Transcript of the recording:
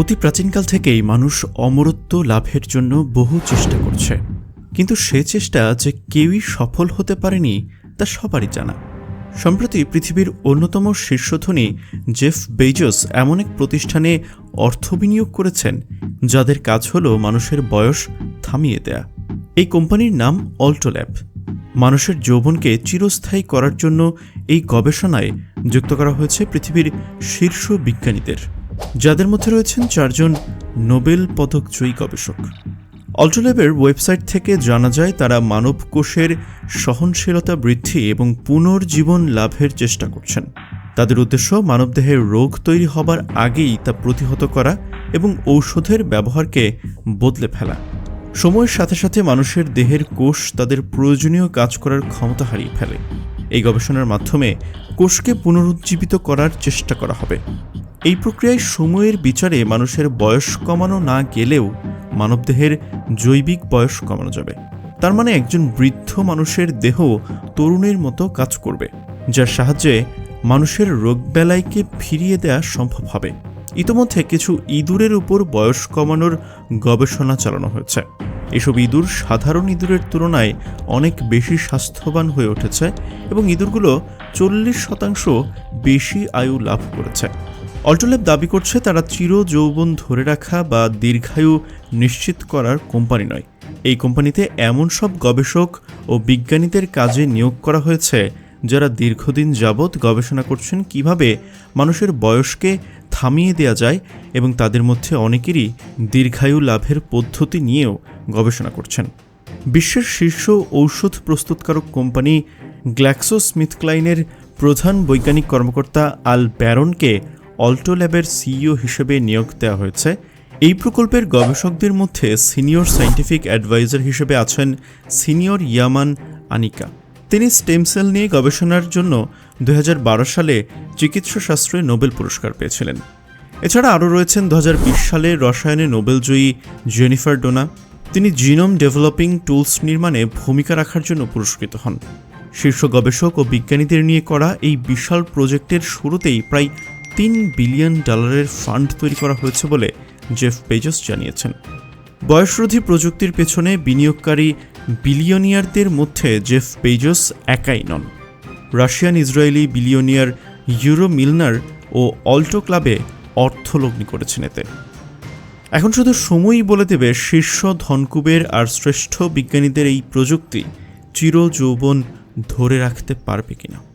অতি প্রাচীনকাল থেকেই মানুষ অমরত্ব লাভের জন্য বহু চেষ্টা করছে। কিন্তু সে চেষ্টা যে কেউই সফল হতে পারেনি, তা সবারই জানা। সম্প্রতি পৃথিবীর অন্যতম শীর্ষধনী জেফ বেজস এমন এক প্রতিষ্ঠানে অর্থ বিনিয়োগ করেছেন, যাদের কাজ হল মানুষের বয়স থামিয়ে দেয়া। এই কোম্পানির নাম অল্টোল্যাব। মানুষের যৌবনকে চিরস্থায়ী করার জন্য এই গবেষণায় যুক্ত করা হয়েছে পৃথিবীর শীর্ষ বিজ্ঞানীদের। যাদের মধ্যে রয়েছেন চারজন নোবেল পদকজয়ী গবেষক। অল্টোল্যাবের ওয়েবসাইট থেকে জানা যায়, তারা মানব কোষের সহনশীলতা বৃদ্ধি এবং পুনর্জীবন লাভের চেষ্টা করছেন। তাদের উদ্দেশ্য মানবদেহের রোগ তৈরি হবার আগেই তা প্রতিহত করা এবং ঔষধের ব্যবহারকে বদলে ফেলা। সময়ের সাথে সাথে মানুষের দেহের কোষ তাদের প্রয়োজনীয় কাজ করার ক্ষমতা হারিয়ে ফেলে। এই গবেষণার মাধ্যমে কোষকে পুনরুজ্জীবিত করার চেষ্টা করা হবে। এই প্রক্রিয়ায় সময়ের বিচারে মানুষের বয়স কমানো না গেলেও মানবদেহের জৈবিক বয়স কমানো যাবে। তার মানে একজন বৃদ্ধ মানুষের দেহ তরুণের মতো কাজ করবে, যার সাহায্যে মানুষের রোগ রোগবেলাইকে ফিরিয়ে দেওয়া সম্ভব হবে। ইতোমধ্যে কিছু ইঁদুরের উপর বয়স কমানোর গবেষণা চালানো হয়েছে। এসব ইঁদুর সাধারণ ইঁদুরের তুলনায় অনেক বেশি স্বাস্থ্যবান হয়ে উঠেছে এবং ইঁদুরগুলো চল্লিশ শতাংশ বেশি আয়ু লাভ করেছে। অল্টোল্যাব দাবি করছে তারা চির যৌবন ধরে রাখা বা দীর্ঘায়ু নিশ্চিত করার কোম্পানি নয়। এই কোম্পানিতে এমন সব গবেষক ও বিজ্ঞানীদের কাজে নিয়োগ করা হয়েছে, যারা দীর্ঘদিন যাবৎ গবেষণা করছেন কীভাবে মানুষের বয়সকে থামিয়ে দেওয়া যায় এবং তাদের মধ্যে অনেকেরই দীর্ঘায়ু লাভের পদ্ধতি নিয়েও গবেষণা করছেন। বিশ্বের শীর্ষ ঔষধ প্রস্তুতকারক কোম্পানি গ্ল্যাক্সোস্মিথক্লাইনের প্রধান বৈজ্ঞানিক কর্মকর্তা আল ব্যারনকে অল্টো ল্যাবের সিইও হিসেবে নিয়োগ দেওয়া হয়েছে। এই প্রকল্পের গবেষকদের মধ্যে সিনিয়র সায়েন্টিফিক অ্যাডভাইজার হিসেবে আছেন সিনিয়র ইয়ামান আনিকা। তিনি স্টেম সেল নিয়ে গবেষণার জন্য দু হাজার বারো সালে চিকিৎসাশাস্ত্রে নোবেল পুরস্কার পেয়েছিলেন। এছাড়া আরও রয়েছেন দু হাজার বিশ সালে রসায়নে নোবেলজয়ী জেনিফার ডোনা। তিনি জিনোম ডেভেলপিং টুলস নির্মাণে ভূমিকা রাখার জন্য পুরস্কৃত হন। শীর্ষ গবেষক ও বিজ্ঞানীদের নিয়ে করা এই বিশাল প্রজেক্টের শুরুতেই প্রায় তিন বিলিয়ন ডলারের ফান্ড তৈরি করা হয়েছে বলে জেফ পেজস জানিয়েছেন। বয়সরোধী প্রযুক্তির পেছনে বিনিয়োগকারী বিলিয়নিয়ারদের মধ্যে জেফ বেজস একাই নন। Russian Israeli billionaire Yuri Milner ও অল্টো ক্লাবে অর্থলগ্নি করেছেন এতে। এখন শুধু সময়ই বলে দেবে শীর্ষ ধনকুবের আর শ্রেষ্ঠ বিজ্ঞানীদের এই প্রযুক্তি চির যৌবন ধরে রাখতে পারবে কিনা।